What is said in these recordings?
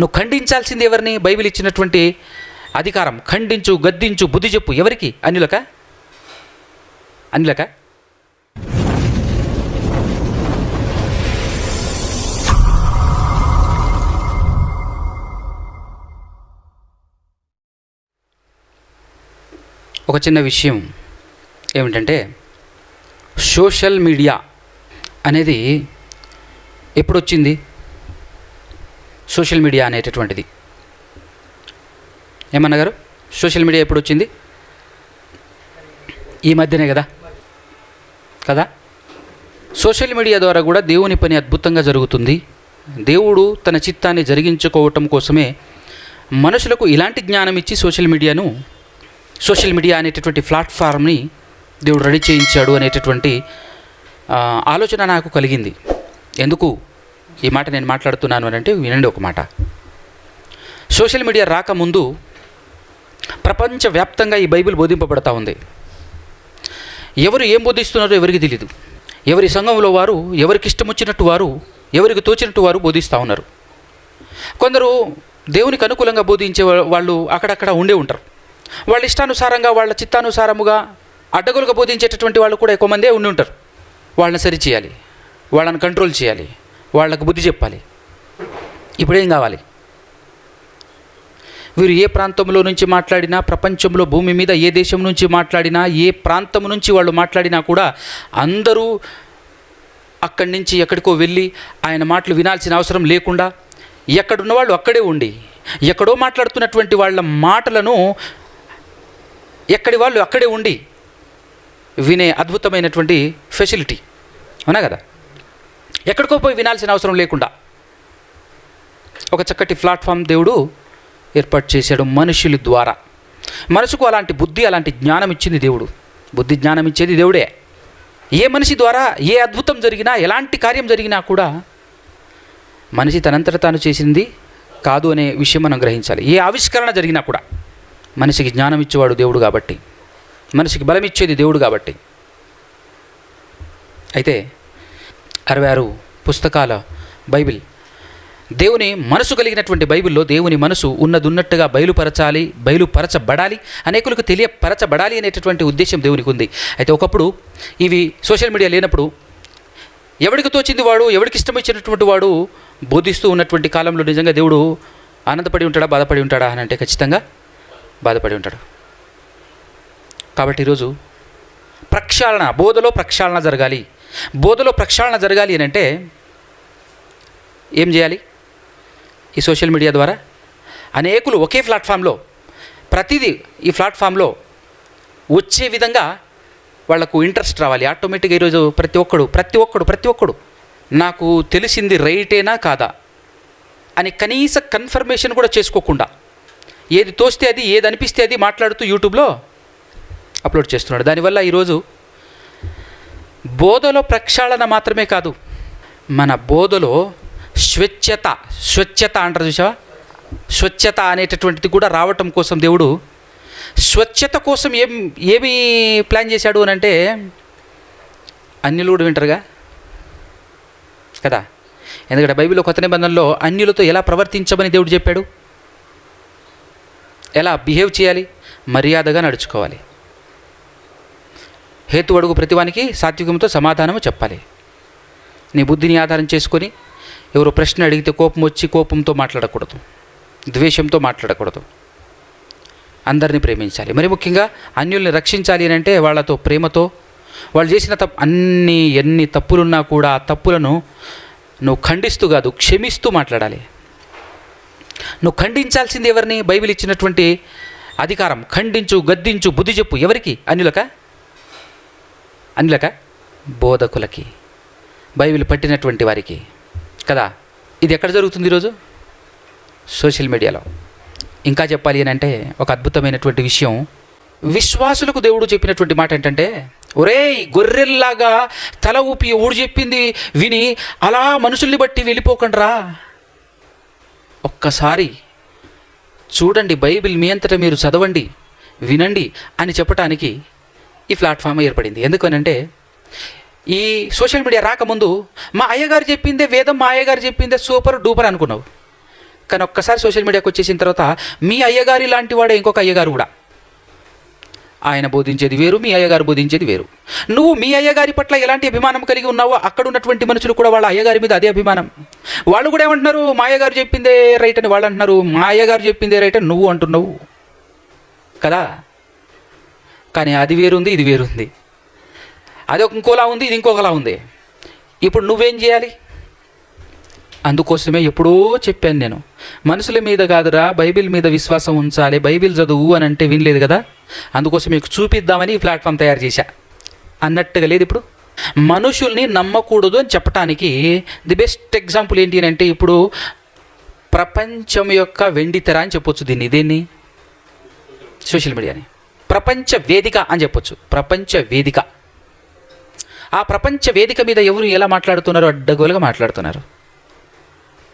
నువ్వు ఖండించాల్సింది ఎవరిని? బైబిల్ ఇచ్చినటువంటి అధికారం. ఖండించు గద్దించు బుద్ధి చెప్పు. ఎవరికి? అన్యులక? అన్యులక? ఒక చిన్న విషయం ఏమిటంటే సోషల్ మీడియా అనేది ఎప్పుడు వచ్చింది సోషల్ మీడియా అనేటటువంటిది. ఏమన్నా గారు? సోషల్ మీడియా ఎప్పుడు వచ్చింది? ఈ మధ్యనే కదా? కదా? సోషల్ మీడియా ద్వారా కూడా దేవుని పని అద్భుతంగా జరుగుతుంది. దేవుడు తన చిత్తాన్ని జరిగించుకోవటం కోసమే మనుషులకు ఇలాంటి జ్ఞానం ఇచ్చి సోషల్ మీడియాను సోషల్ మీడియా అనేటటువంటి ప్లాట్ఫామ్ని దేవుడు రెడీ చేయించాడు అనేటటువంటి ఆలోచన నాకు కలిగింది. ఎందుకు? ఈ మాట నేను మాట్లాడుతున్నాను అని అంటే వినండి ఒక మాట. సోషల్ మీడియా రాకముందు ప్రపంచవ్యాప్తంగా ఈ బైబిల్ బోధింపబడతా ఉంది. ఎవరు ఏం బోధిస్తున్నారో ఎవరికి తెలియదు ఎవరి సంఘంలో వారు ఎవరికి ఇష్టం వచ్చినట్టు వారు ఎవరికి తోచినట్టు వారు బోధిస్తూ ఉన్నారు. కొందరు దేవునికి అనుకూలంగా బోధించే వాళ్ళు అక్కడక్కడ ఉండే ఉంటారు. వాళ్ళ ఇష్టానుసారంగా వాళ్ళ చిత్తానుసారముగా అడ్డగోలుగా బోధించేటటువంటి వాళ్ళు కూడా ఎక్కువ మందే ఉండి ఉంటారు. వాళ్ళని సరిచేయాలి. వాళ్ళని కంట్రోల్ చేయాలి. వాళ్ళకు బుద్ధి చెప్పాలి. ఇప్పుడు ఏం కావాలి? వీరు ఏ ప్రాంతంలో నుంచి మాట్లాడినా ప్రపంచంలో భూమి మీద ఏ దేశం నుంచి మాట్లాడినా ఏ ప్రాంతం నుంచి వాళ్ళు మాట్లాడినా కూడా అందరూ అక్కడి నుంచి ఎక్కడికో వెళ్ళి ఆయన మాటలు వినాల్సిన అవసరం లేకుండా ఎక్కడున్న వాళ్ళు అక్కడే ఉండి ఎక్కడో మాట్లాడుతున్నటువంటి వాళ్ళ మాటలను ఎక్కడి వాళ్ళు అక్కడే ఉండి వినే అద్భుతమైనటువంటి ఫెసిలిటీ. అవునా కదా? ఎక్కడికో పోయి వినాల్సిన అవసరం లేకుండా ఒక చక్కటి ప్లాట్ఫామ్ దేవుడు ఏర్పాటు చేశాడు మనుషుల ద్వారా. మనసుకు అలాంటి బుద్ధి అలాంటి జ్ఞానం ఇచ్చింది దేవుడు. బుద్ధి జ్ఞానం ఇచ్చేది దేవుడే. ఏ మనిషి ద్వారా ఏ అద్భుతం జరిగినా ఎలాంటి కార్యం జరిగినా కూడా మనిషి తనంతట తాను చేసింది కాదు అనే విషయం మనం గ్రహించాలి. ఏ ఆవిష్కరణ జరిగినా కూడా మనిషికి జ్ఞానం ఇచ్చేవాడు దేవుడు కాబట్టి మనిషికి బలం ఇచ్చేది దేవుడు కాబట్టి. అయితే అరవై ఆరు పుస్తకాల బైబిల్. దేవుని మనసు కలిగినటువంటి బైబిల్లో దేవుని మనసు ఉన్నదున్నట్టుగా బయలుపరచాలి బయలుపరచబడాలి అనేకులకు తెలియపరచబడాలి అనేటటువంటి ఉద్దేశం దేవునికి ఉంది. అయితే ఒకప్పుడు ఇవి సోషల్ మీడియా లేనప్పుడు ఎవడికి తోచింది వాడు ఎవడికి ఇష్టం ఇచ్చినటువంటి వాడు బోధిస్తూ ఉన్నటువంటి కాలంలో నిజంగా దేవుడు ఆనందపడి ఉంటాడా బాధపడి ఉంటాడా అని అంటే ఖచ్చితంగా బాధపడి ఉంటాడు. కాబట్టి ఈరోజు ప్రక్షాళన బోధలో ప్రక్షాళన జరగాలి. బోధలో ప్రక్షాళన జరగాలి అని అంటే ఏం చేయాలి? ఈ సోషల్ మీడియా ద్వారా అనేకులు ఒకే ప్లాట్ఫామ్లో ప్రతిదీ ఈ ప్లాట్ఫామ్లో వచ్చే విధంగా వాళ్ళకు ఇంట్రెస్ట్ రావాలి. ఆటోమేటిక్గా ఈరోజు ప్రతి ఒక్కడు ప్రతి ఒక్కడు ప్రతి ఒక్కడు నాకు తెలిసింది రైటేనా కాదా అని కనీస కన్ఫర్మేషన్ కూడా చేసుకోకుండా ఏది తోస్తే అది ఏది అనిపిస్తే అది మాట్లాడుతూ యూట్యూబ్లో అప్లోడ్ చేస్తున్నాడు. దానివల్ల ఈరోజు బోధలో ప్రక్షాళన మాత్రమే కాదు మన బోధలో స్వచ్ఛత స్వచ్ఛత అంటారు చూసావా స్వచ్ఛత అనేటటువంటిది కూడా రావటం కోసం దేవుడు స్వచ్ఛత కోసం ఏం ఏమి ప్లాన్ చేశాడు అని అంటే అన్యులు కూడా వింటారుగా? కదా? ఎందుకంటే బైబిల్లో కొత్త నిబంధనలో అన్యులతో ఎలా ప్రవర్తించమని దేవుడు చెప్పాడు? ఎలా బిహేవ్ చేయాలి? మర్యాదగా నడుచుకోవాలి. హేతు అడుగు ప్రతివానికి సాత్వికంతో సమాధానము చెప్పాలి. నీ బుద్ధిని ఆధారం చేసుకొని ఎవరు ప్రశ్న అడిగితే కోపం వచ్చి కోపంతో మాట్లాడకూడదు. ద్వేషంతో మాట్లాడకూడదు. అందరిని ప్రేమించాలి. మరి ముఖ్యంగా అన్యుల్ని రక్షించాలి అని అంటే వాళ్ళతో ప్రేమతో వాళ్ళు చేసిన తప్పు అన్ని ఎన్ని తప్పులున్నా కూడా ఆ తప్పులను నువ్వు ఖండిస్తూ కాదు క్షమిస్తూ మాట్లాడాలి. నువ్వు ఖండించాల్సింది ఎవరిని? బైబిల్ ఇచ్చినటువంటి అధికారం. ఖండించు గద్దించు బుద్ధి చెప్పు ఎవరికి? అన్యులక? అన్యులక బోధకులకి బైబిల్ పట్టినటువంటి వారికి కదా ఇది ఎక్కడ జరుగుతుంది ఈరోజు? సోషల్ మీడియాలో. ఇంకా చెప్పాలి అని అంటే ఒక అద్భుతమైనటువంటి విషయం. విశ్వాసులకు దేవుడు చెప్పినటువంటి మాట ఏంటంటే ఒరేయ్ గొర్రెల్లాగా తల ఊపి ఊడు చెప్పింది విని అలా మనుషుల్ని బట్టి వెళ్ళిపోకండ్రా. ఒక్కసారి చూడండి బైబిల్ మీ అంతటా మీరు చదవండి వినండి అని చెప్పటానికి ఈ ప్లాట్ఫామ్ ఏర్పడింది. ఎందుకనంటే ఈ సోషల్ మీడియా రాకముందు మా అయ్యగారు చెప్పిందే వేదం మా అయ్యగారు చెప్పిందే సూపర్ డూపర్ అనుకున్నావు. కానీ ఒక్కసారి సోషల్ మీడియాకి వచ్చేసిన తర్వాత మీ అయ్యగారి లాంటి వాడే ఇంకొక అయ్యగారు కూడా. ఆయన బోధించేది వేరు మీ అయ్యగారు బోధించేది వేరు. నువ్వు మీ అయ్యగారి పట్ల ఎలాంటి అభిమానం కలిగి ఉన్నావో అక్కడ ఉన్నటువంటి మనుషులు కూడా వాళ్ళ అయ్యగారి మీద అదే అభిమానం. వాళ్ళు కూడా ఏమంటున్నారు మా అయ్యగారు చెప్పిందే రైట్ అని వాళ్ళు అంటున్నారు. మా అయ్యగారు చెప్పిందే రైట్ అని నువ్వు అంటున్నావు. కదా? కానీ అది వేరుంది ఇది వేరుంది. అది ఒక ఇంకోలా ఉంది ఇది ఇంకొకలా ఉంది. ఇప్పుడు నువ్వేం చేయాలి? అందుకోసమే ఎప్పుడో చెప్పాను నేను. మనుషుల మీద కాదురా బైబిల్ మీద విశ్వాసం ఉంచాలి. బైబిల్ చదువు అని అంటే వినలేదు కదా? అందుకోసం మీకు చూపిద్దామని ఈ ప్లాట్ఫామ్ తయారు చేశా. అన్నట్టుగా లేదు ఇప్పుడు? మనుషుల్ని నమ్మకూడదు అని చెప్పటానికి ది బెస్ట్ ఎగ్జాంపుల్ ఏంటి అని అంటే ఇప్పుడు ప్రపంచం యొక్క వెండి తెర అని చెప్పొచ్చు దీన్ని. దీన్ని? సోషల్ మీడియాని. ప్రపంచ వేదిక అని చెప్పొచ్చు. ప్రపంచ వేదిక. ఆ ప్రపంచ వేదిక మీద ఎవరు ఎలా మాట్లాడుతున్నారో అడ్డగోలుగా మాట్లాడుతున్నారు.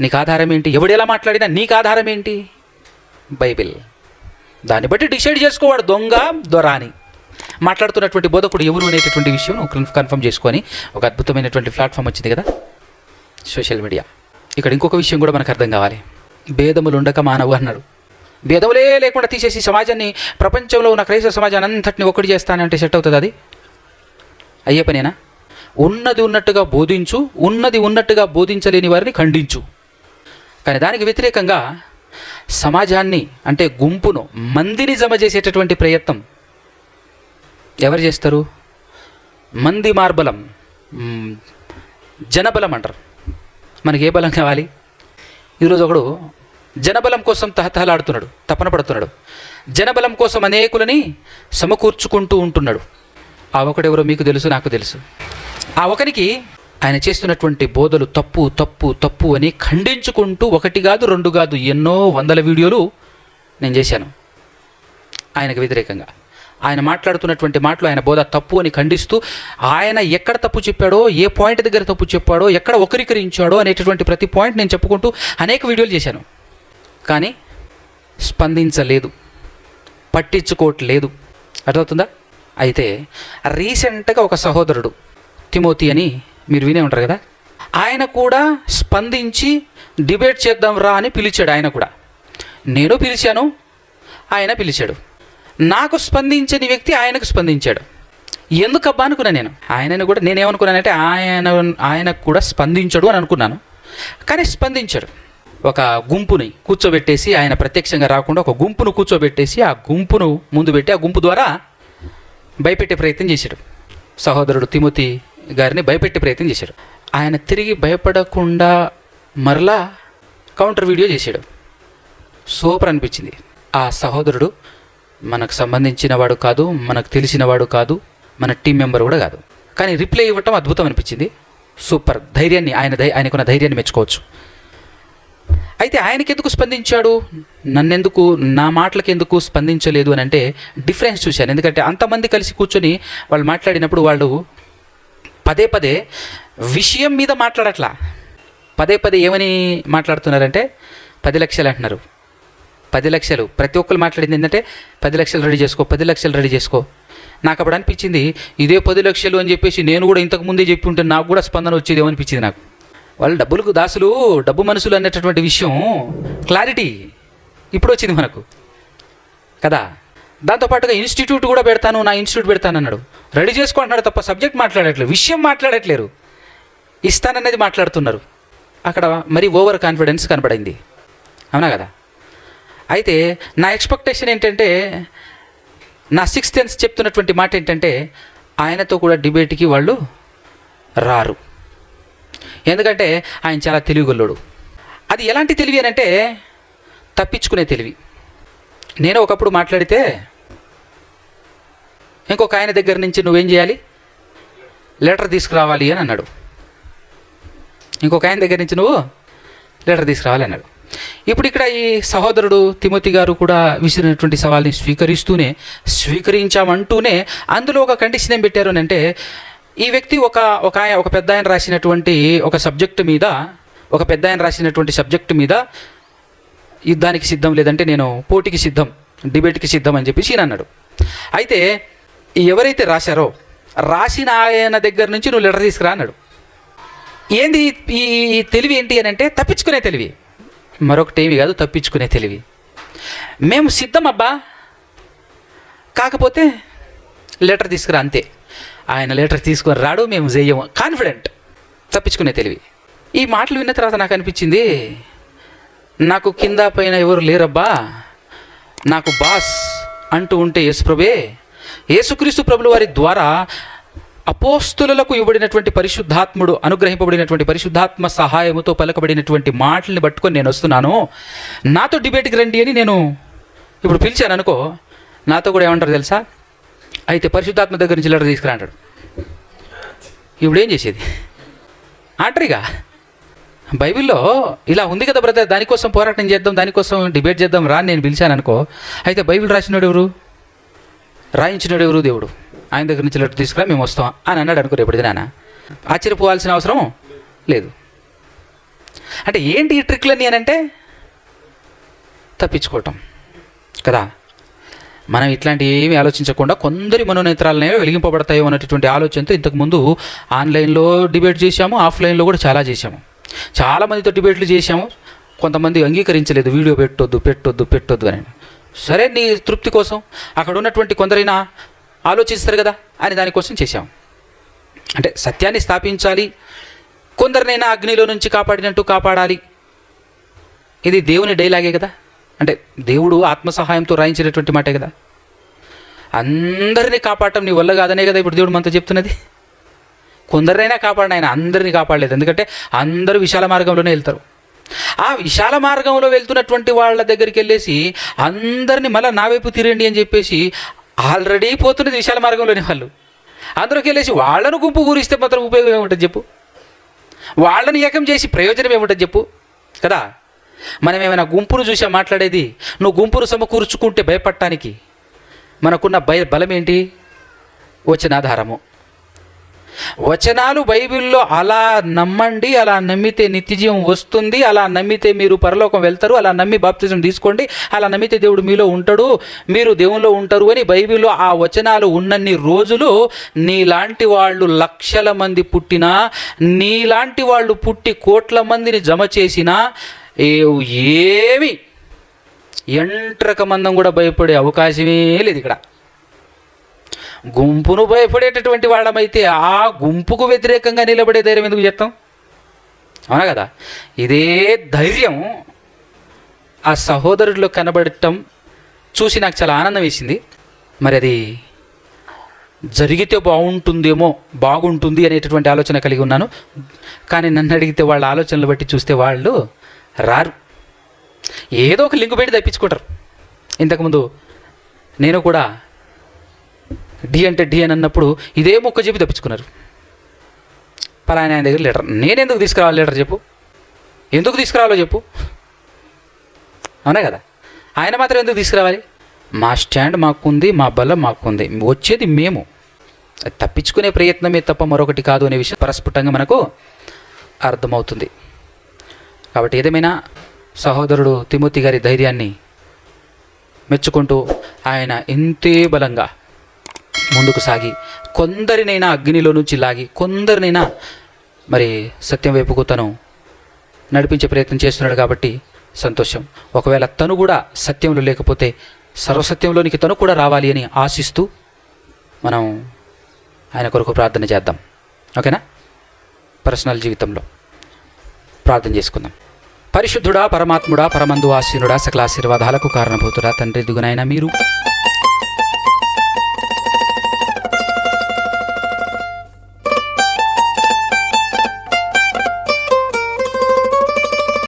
నీకు ఆధారం ఏంటి? ఎవడు ఎలా మాట్లాడినా నీకు ఆధారం ఏంటి? బైబిల్. దాన్ని బట్టి డిసైడ్ చేసుకోవాడు దొంగ దొర అని మాట్లాడుతున్నటువంటి బోధకుడు ఎవరు అనేటటువంటి విషయం కన్ఫర్మ్ చేసుకొని ఒక అద్భుతమైనటువంటి ప్లాట్ఫామ్ వచ్చింది కదా? Social media. ఇక్కడ ఇంకొక విషయం కూడా మనకు అర్థం కావాలి. భేదములు ఉండక మానవు అన్నాడు. భేదములే లేకుండా తీసేసి సమాజాన్ని ప్రపంచంలో ఉన్న క్రైస్తవ సమాజాన్ని అంతటిని ఒకటి చేస్తానంటే సెట్ అవుతుంది అది? అయ్యే పనేనా ఉన్నది ఉన్నట్టుగా బోధించు ఉన్నది ఉన్నట్టుగా బోధించలేని వారిని ఖండించు. కానీ దానికి వ్యతిరేకంగా సమాజాన్ని అంటే గుంపును మందిని జమ చేసేటటువంటి ప్రయత్నం ఎవరు చేస్తారు? మంది మార్బలం జనబలం అంటారు. మనకి ఏ బలం కావాలి? ఈరోజు ఒకడు జనబలం కోసం తహతహలాడుతున్నాడు తపన పడుతున్నాడు. జనబలం కోసం అనేకులని సమకూర్చుకుంటూ ఉంటున్నాడు. ఆ ఒకడెవరో మీకు తెలుసు నాకు తెలుసు. ఆ ఒకరికి ఆయన చేస్తున్నటువంటి బోధలు తప్పు తప్పు తప్పు అని ఖండించుకుంటూ ఒకటి కాదు రెండు కాదు ఎన్నో వందల వీడియోలు నేను చేశాను. ఆయనకు వ్యతిరేకంగా. ఆయన మాట్లాడుతున్నటువంటి మాటలు ఆయన బోధ తప్పు అని ఖండిస్తూ ఆయన ఎక్కడ తప్పు చెప్పాడో ఏ పాయింట్ దగ్గర తప్పు చెప్పాడో ఎక్కడ ఒకరికరించాడో అనేటటువంటి ప్రతి పాయింట్ నేను చెప్పుకుంటూ అనేక వీడియోలు చేశాను. కానీ స్పందించలేదు పట్టించుకోవట్లేదు. అర్థమవుతుందా? అయితే రీసెంట్గా ఒక సహోదరుడు తిమోతి అని మీరు వినే ఉంటారు కదా? ఆయన కూడా స్పందించి డిబేట్ చేద్దాం రా అని పిలిచాడు ఆయన కూడా. నేను పిలిచాను ఆయన పిలిచాడు. నాకు స్పందించని వ్యక్తి ఆయనకు స్పందించాడు. ఎందుకబ్బా అనుకున్నా నేను? ఆయనను కూడా నేనేమనుకున్నానంటే ఆయన ఆయనకు కూడా స్పందించడు అని అనుకున్నాను. కానీ స్పందించాడు. ఒక గుంపుని కూర్చోబెట్టేసి ఆయన ప్రత్యక్షంగా రాకుండా ఒక గుంపును కూర్చోబెట్టేసి ఆ గుంపును ముందు పెట్టి ఆ గుంపు ద్వారా భయపెట్టే ప్రయత్నం చేశాడు. సహోదరుడు తిమోతి గారిని భయపెట్టే ప్రయత్నం చేశాడు. ఆయన తిరిగి భయపడకుండా మరలా కౌంటర్ వీడియో చేశాడు. సూపర్ అనిపించింది. ఆ సహోదరుడు మనకు సంబంధించిన వాడు కాదు మనకు తెలిసిన వాడు కాదు మన టీం మెంబర్ కూడా కాదు. కానీ రిప్లై ఇవ్వటం అద్భుతం అనిపించింది. సూపర్. ధైర్యాన్ని ఆయన ధై ఆయనకున్న ధైర్యాన్ని మెచ్చుకోవచ్చు. అయితే ఆయనకి ఎందుకు స్పందించాడు? నన్నెందుకు నా మాటలకు ఎందుకు స్పందించలేదు అని అంటే డిఫరెన్స్ చూశాను. ఎందుకంటే అంతమంది కలిసి కూర్చొని వాళ్ళు మాట్లాడినప్పుడు వాళ్ళు పదే పదే విషయం మీద మాట్లాడట్లా. పదే పదే ఏమని మాట్లాడుతున్నారంటే పది లక్షలు అంటున్నారు. పది లక్షలు. ప్రతి ఒక్కరు మాట్లాడింది ఏంటంటే పది లక్షలు రెడీ చేసుకో పది లక్షలు రెడీ చేసుకో. నాకు అప్పుడు అనిపించింది ఇదే పది లక్షలు అని చెప్పేసి నేను కూడా ఇంతకు ముందే చెప్పి ఉంటే నాకు కూడా స్పందన వచ్చేదేమో అనిపించింది నాకు. వాళ్ళు డబ్బులకు దాసులు డబ్బు మనుషులు అనేటటువంటి విషయం క్లారిటీ ఇప్పుడు వచ్చింది మనకు. కదా? దాంతోపాటుగా ఇన్స్టిట్యూట్ కూడా పెడతాను నా ఇన్స్టిట్యూట్ పెడతాను అన్నాడు. రెడీ చేసుకుంటున్నాడు తప్ప సబ్జెక్ట్ మాట్లాడట్లేదు విషయం మాట్లాడట్లేరు. ఇస్తాననేది మాట్లాడుతున్నారు. అక్కడ మరి ఓవర్ కాన్ఫిడెన్స్ కనబడింది. అవునా కదా? అయితే నా ఎక్స్పెక్టేషన్ ఏంటంటే నా సిక్స్త్ సెన్స్ చెప్తున్నటువంటి మాట ఏంటంటే ఆయనతో కూడా డిబేట్కి వాళ్ళు రారు. ఎందుకంటే ఆయన చాలా తెలివిగొల్లుడు. అది ఎలాంటి తెలివి అని అంటే తప్పించుకునే తెలివి. నేను ఒకప్పుడు మాట్లాడితే ఇంకొక ఆయన దగ్గర నుంచి నువ్వేం చేయాలి? లెటర్ తీసుకురావాలి అని అన్నాడు. ఇంకొక ఆయన దగ్గర నుంచి నువ్వు లెటర్ తీసుకురావాలి అన్నాడు. ఇప్పుడు ఇక్కడ ఈ సహోదరుడు తిమోతి గారు కూడా విసిరినటువంటి సవాల్ని స్వీకరిస్తూనే స్వీకరించామంటూనే అందులో ఒక కండిషన్ ఏం పెట్టారు అని అంటే ఈ వ్యక్తి ఒక ఒక ఆయన ఒక పెద్ద ఆయన రాసినటువంటి ఒక సబ్జెక్టు మీద ఒక పెద్ద ఆయన రాసినటువంటి సబ్జెక్టు మీద యుద్ధానికి సిద్ధం లేదంటే నేను పోటీకి సిద్ధం డిబేట్కి సిద్ధం అని చెప్పేసి ఈయన అన్నాడు. అయితే ఎవరైతే రాశారో రాసిన ఆయన దగ్గర నుంచి నువ్వు లెటర్ తీసుకురా అన్నాడు. ఏంది ఈ ఈ తెలివి ఏంటి అని అంటే తప్పించుకునే తెలివి. మరొకటి ఏమి కాదు తప్పించుకునే తెలివి. మేము సిద్ధం అబ్బా. కాకపోతే లెటర్ తీసుకురా అంతే. ఆయన లెటర్ తీసుకొని రాడు మేము చేయము కాన్ఫిడెంట్ తప్పించుకునే తెలివి. ఈ మాటలు విన్న తర్వాత నాకు అనిపించింది నాకు కింద పైన ఎవరు లేరబ్బా. నాకు బాస్ అంటూ ఉంటే యేసుప్రభే యేసుక్రీస్తు ప్రభుల వారి ద్వారా అపోస్తులకు ఇవ్వబడినటువంటి పరిశుద్ధాత్ముడు అనుగ్రహింపబడినటువంటి పరిశుద్ధాత్మ సహాయముతో పలకబడినటువంటి మాటల్ని పట్టుకొని నేను వస్తున్నాను. నాతో డిబేట్కి రండి అని నేను ఇప్పుడు పిలిచాను అనుకో నాతో కూడా ఏమంటారు తెలుసా? అయితే పరిశుద్ధాత్మ దగ్గర నుంచి లెటర్ తీసుకురా అంటాడు. ఇప్పుడు ఏం చేసేది? అంటారుగా బైబిల్లో ఇలా ఉంది కదా బ్రదర్ దానికోసం పోరాటం చేద్దాం దానికోసం డిబేట్ చేద్దాం రాని నేను పిలిచాను అనుకో అయితే బైబిల్ రాసినాడు ఎవరు? రాయించినాడు ఎవరు దేవుడు? ఆయన దగ్గర నుంచి లెటర్ తీసుకురా మేము వస్తాం అని అన్నాడు అనుకో రేపటి నాన్న ఆశ్చర్యపోవాల్సిన అవసరం లేదు. అంటే ఏంటి ఈ ట్రిక్లన్నీ అని అంటే? తప్పించుకోవటం. కదా? మనం ఇట్లాంటి ఏమీ ఆలోచించకుండా కొందరి మనోనేత్రాలనే వెలిగింపబడతాయో అనేటటువంటి ఆలోచనతో ఇంతకుముందు ఆన్లైన్లో డిబేట్ చేశాము ఆఫ్లైన్లో కూడా చాలా చేశాము. చాలా మందితో డిబేట్లు చేశాము. కొంతమంది అంగీకరించలేదు వీడియో పెట్టొద్దు పెట్టొద్దు పెట్టొద్దు అని. సరే నీ తృప్తి కోసం అక్కడ ఉన్నటువంటి కొందరైనా ఆలోచిస్తారు కదా అని దానికోసం చేశాము. అంటే సత్యాన్ని స్థాపించాలి కొందరినైనా అగ్నిలో నుంచి కాపాడినట్టు కాపాడాలి. ఇది దేవుని డైలాగే కదా. అంటే దేవుడు ఆత్మ సహాయంతో రాయించినటువంటి మాటే కదా. అందరినీ కాపాడటం నీ వల్ల కాదనే కదా ఇప్పుడు దేవుడు మనతో చెప్తున్నది. కొందరినైనా కాపాడిన ఆయన అందరినీ కాపాడలేదు. ఎందుకంటే అందరూ విశాల మార్గంలోనే వెళ్తారు. ఆ విశాల మార్గంలో వెళ్తున్నటువంటి వాళ్ళ దగ్గరికి వెళ్ళేసి అందరినీ మళ్ళీ నా వైపు తిరండి అని చెప్పేసి ఆల్రెడీ పోతున్నది విశాల మార్గంలోనే వాళ్ళు. అందరికి వెళ్ళేసి వాళ్ళను గుంపు గురిస్తే మాత్రం ఉపయోగం ఏముంటుంది చెప్పు? వాళ్ళని ఏకం చేసి ప్రయోజనం ఏముంటుంది చెప్పు? కదా? మనం ఏమైనా గుంపును చూసా మాట్లాడేది? నువ్వు గుంపును సమకూర్చుకుంటే భయపడటానికి మనకున్న భయ బలం ఏంటి వచనాధారము. వచనాలు బైబిల్లో అలా నమ్మండి అలా నమ్మితే నిత్యజీవం వస్తుంది అలా నమ్మితే మీరు పరలోకం వెళ్తారు అలా నమ్మి బాప్తిజం తీసుకోండి అలా నమ్మితే దేవుడు మీలో ఉంటాడు మీరు దేవునిలో ఉంటారు అని బైబిల్లో ఆ వచనాలు ఉన్నన్ని రోజులు నీలాంటి వాళ్ళు లక్షల మంది పుట్టినా నీలాంటి వాళ్ళు పుట్టి కోట్ల మందిని జమ చేసినా ఏ- ఏమి? ఎంట్రక మందం కూడా భయపడే అవకాశమే లేదు ఇక్కడ. గుంపును భయపడేటటువంటి వాళ్ళమైతే ఆ గుంపుకు వ్యతిరేకంగా నిలబడే ధైర్యం ఎందుకు చెప్తాం అవునా కదా? ఇదే ధైర్యం ఆ సహోదరుడిలో కనబడటం చూసి నాకు చాలా ఆనందం వేసింది. మరి అది జరిగితే బాగుంటుందేమో బాగుంటుంది అనేటటువంటి ఆలోచన కలిగి ఉన్నాను. కానీ నన్ను అడిగితే వాళ్ళ ఆలోచనలు బట్టి చూస్తే వాళ్ళు రారు. ఏదో ఒక లింకు పెట్టి తప్పించుకుంటారు. ఇంతకుముందు నేను కూడా డి అంటే డి అని అన్నప్పుడు ఇదే మొక్క చెప్పి తప్పించుకున్నారు. పలానా ఆయన దగ్గర లీటర్ నేను ఎందుకు తీసుకురావాలి లీటర్ చెప్పు? ఎందుకు తీసుకురావాలో చెప్పు? అవునా కదా? ఆయన మాత్రం ఎందుకు తీసుకురావాలి? మా స్టాండ్ మాకుంది మా బలం మాకుంది. వచ్చేది మేము. అది తప్పించుకునే ప్రయత్నమే తప్ప మరొకటి కాదు అనే విషయం పరస్ఫుటంగా మనకు అర్థమవుతుంది. కాబట్టి ఏదేమైనా సహోదరుడు తిమోతి గారి ధైర్యాన్ని మెచ్చుకుంటూ ఆయన ఇంతే బలంగా ముందుకు సాగి కొందరినైనా అగ్నిలో నుంచి లాగి కొందరినైనా మరి సత్యం వైపుకు తను నడిపించే ప్రయత్నం చేస్తున్నాడు కాబట్టి సంతోషం. ఒకవేళ తను కూడా సత్యంలో లేకపోతే సర్వసత్యంలోనికి తను కూడా రావాలి అని ఆశిస్తూ మనం ఆయన కొరకు ప్రార్థన చేద్దాం. ఓకేనా? పర్సనల్ జీవితంలో. ప్రార్థన చేసుకుందాం. పరిశుద్ధుడా పరమాత్ముడా పరమందు ఆశీనుడా సకల ఆశీర్వాదాలకు కారణభూతుడా తండ్రి దిగునైనా మీరు.